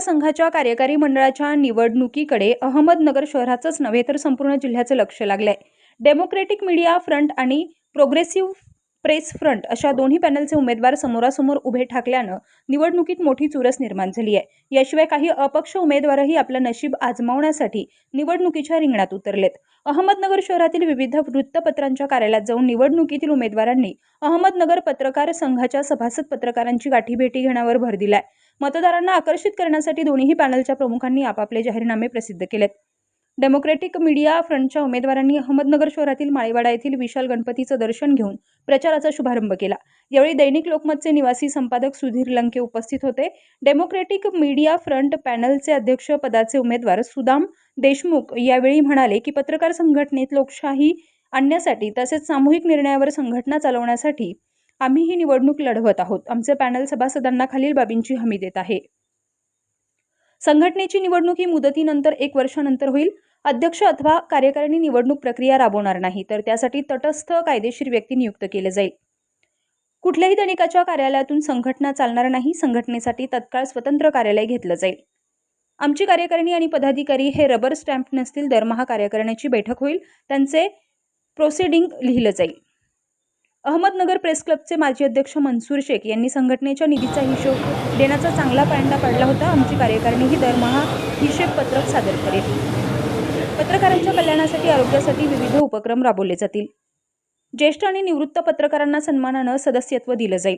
संघाच्या कार्यकारी मंडळाच्या निवडणुकीकडे अहमदनगर शहराचंच नव्हे तर संपूर्ण जिल्ह्याचं लक्ष लागलंय. डेमोक्रेटिक मीडिया फ्रंट आणि प्रोग्रेसिव्ह प्रेस फ्रंट अशा दोन्ही पॅनलचे उमेदवार समोरासमोर उभे ठाकल्यानं निवडणुकीत मोठी चुरस निर्माण झाली आहे. याशिवाय काही अपक्ष उमेदवारही आपलं नशीब आजमावण्यासाठी निवडणुकीच्या रिंगणात उतरलेत. अहमदनगर शहरातील विविध वृत्तपत्रांच्या कार्यालयात जाऊन निवडणुकीतील उमेदवारांनी अहमदनगर पत्रकार संघाच्या सभासद पत्रकारांची गाठीभेटी घेण्यावर भर दिलाय. मतदारांना आकर्षित करण्यासाठी दोन्ही पॅनलच्या प्रमुखांनी आपापले जाहीरनामे प्रसिद्ध केलेत. डेमोक्रेटिक मीडिया फ्रंटच्या उमेदवारांनी अहमदनगर शहरातील माळीवाडा येथील विशाल गणपतीचं दर्शन घेऊन प्रचाराचा शुभारंभ केला. यावेळी दैनिक लोकमतचे निवासी संपादक सुधीर लंके उपस्थित होते. डेमोक्रेटिक मीडिया फ्रंट पॅनलचे अध्यक्ष पदाचे उमेदवार सुदाम देशमुख यावेळी म्हणाले की पत्रकार संघटनेत लोकशाही आणण्यासाठी तसेच सामूहिक निर्णयावर संघटना चालवण्यासाठी आम्ही ही निवडणूक लढवत आहोत. आमचे पॅनल सभासदांना खालील बाबींची हमी देत आहे. संघटनेची निवडणूक ही मुदतीनंतर एक वर्षानंतर होईल. अध्यक्ष अथवा कार्यकारिणी निवडणूक प्रक्रिया राबवणार नाही तर त्यासाठी तटस्थ कायदेशीर व्यक्ती नियुक्त केले जाईल. कुठल्याही दैनिकाच्या कार्यालयातून संघटना चालणार नाही संघटनेसाठी तत्काळ स्वतंत्र कार्यालय घेतलं जाईल. आमची कार्यकारिणी आणि पदाधिकारी हे रबर स्टॅम्प नसतील दरमहा कार्यकारिणीची बैठक होईल त्यांचे प्रोसिडिंग लिहिलं जाईल. अहमदनगर प्रेस क्लबचे माजी अध्यक्ष मनसूर शेख यांनी संघटनेच्या निधीचा हिशोब देण्याचा चांगला पायंडा पाडला होता. आमची कार्यकारिणीही दरमहा हिशेब पत्रक सादर करेल. पत्रकारांच्या कल्याणासाठी आरोग्यासाठी विविध उपक्रम राबवले जातील. ज्येष्ठ आणि निवृत्त पत्रकारांना सन्मानानं सदस्यत्व दिलं जाईल.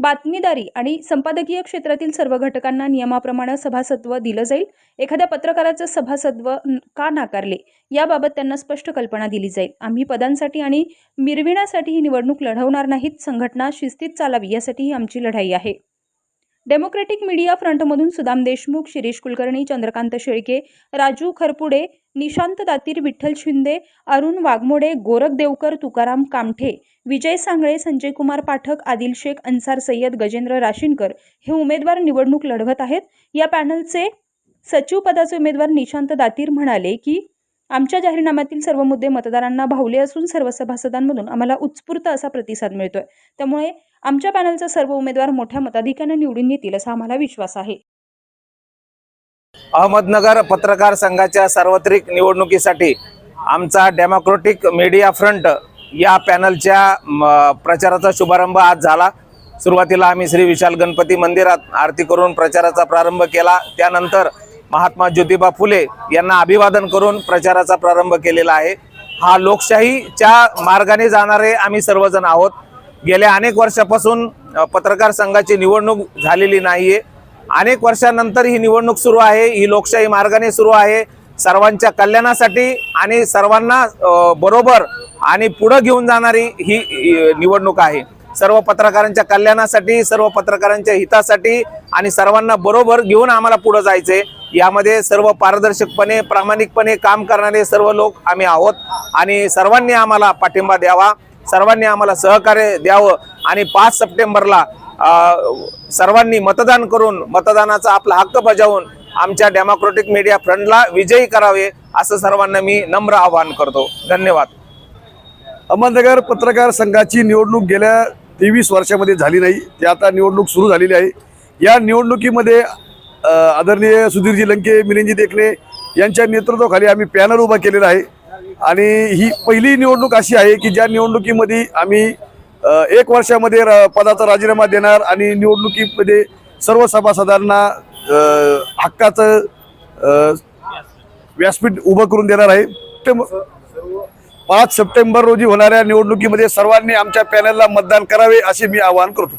बातमीदारी आणि संपादकीय क्षेत्रातील सर्व घटकांना नियमाप्रमाणे सभासत्व दिलं जाईल. एखाद्या पत्रकाराचं सभासत्व का नाकारले? याबाबत त्यांना स्पष्ट कल्पना दिली जाईल. आम्ही पदांसाठी आणि मिरविण्यासाठी ही निवडणूक लढवणार नाहीत. संघटना शिस्तीत चालावी यासाठी ही आमची लढाई आहे. डेमोक्रेटिक मीडिया फ्रंटमधून सुदाम देशमुख शिरीष कुलकर्णी चंद्रकांत शेळके राजू खरपुडे निशांत दातीर विठ्ठल शिंदे अरुण वाघमोडे गोरख देवकर तुकाराम कामठे विजय सांगळे संजय कुमार पाठक आदिल शेख अन्सार सय्यद गजेंद्र राशीनकर हे उमेदवार निवडणूक लढवत आहेत. या पॅनलचे सचिव पदाचे उमेदवार निशांत दातीर म्हणाले की आमच्या जाहीरनाम्यातील सर्व मुद्दे मतदारांना भावले असून सर्व सभासदांमधून आम्हाला उत्स्फूर्त असा प्रतिसाद मिळतोय. त्यामुळे आमच्या पॅनलचा सर्व उमेदवार मोठ्या मताधिक्याने निवडून येतील असा आम्हाला विश्वास आहे. अहमदनगर पत्रकार संघाच्या सार्वत्रिक निवडणुकीसाठी आमचा डेमोक्रेटिक मीडिया फ्रंट या पॅनलच्या म, प्रचाराचा शुभारंभ आज झाला. सुरुवातीला आम्ही श्री विशाल गणपती मंदिरात आरती करून प्रचाराचा प्रारंभ केला. त्यानंतर महात्मा ज्योतिबा फुले यांना अभिवादन करून प्रचाराचा प्रारंभ केलेला आहे. हा लोकशाहीच्या मार्गाने जाणारे आम्ही सर्वजण आहोत. गेल्या अनेक वर्षापासून पत्रकार संघाची निवडणूक झालेली नाहीये. अनेक वर्षानंतर ही निवडणूक सुरू आहे ही लोकशाही मार्गाने सुरू आहे. सर्वांच्या कल्याणासाठी आणि सर्वांना बरोबर आणि पुढं घेऊन जाणारी ही ही निवडणूक आहे. सर्व पत्रकारांच्या कल्याणासाठी सर्व पत्रकारांच्या हितासाठी आणि सर्वांना बरोबर घेऊन आम्हाला पुढं जायचंय. यामध्ये सर्व पारदर्शकपणे प्रामाणिकपणे काम करणारे सर्व लोक आम्ही आहोत आणि सर्वांनी आम्हाला पाठिंबा द्यावा सर्वांनी आम्हाला सहकार्य द्यावं आणि पाच सप्टेंबरला सर्वांनी मतदान करून मतदानाचा आपला हक्क बजावून आमच्या डेमोक्रेटिक मीडिया फ्रंटला विजयी करावे असं सर्वांना मी नम्र आवाहन करतो. धन्यवाद. अहमदनगर पत्रकार संघाची निवडणूक गेल्या तेवीस वर्षामध्ये झाली नाही. ती आता निवडणूक सुरू झालेली आहे. या निवडणुकीमध्ये आदरणीय सुधीरजी लंके मिलिंदजी देखणे यांच्या नेतृत्वाखाली आम्ही पॅनल उभा केलेला आहे. आणि ही पहिली निवडणूक अशी आहे की ज्या निवडणुकीमध्ये आम्ही एक वर्षामध्ये पदाचा राजीनामा देणार आणि निवडणुकीमध्ये सर्व सभासदांना हक्काचं व्यासपीठ उभं करून देणार आहे. ते- पाच सप्टेंबर रोजी होणाऱ्या निवडणुकीमध्ये सर्वांनी आमच्या पॅनलला मतदान करावे असे मी आवाहन करतो.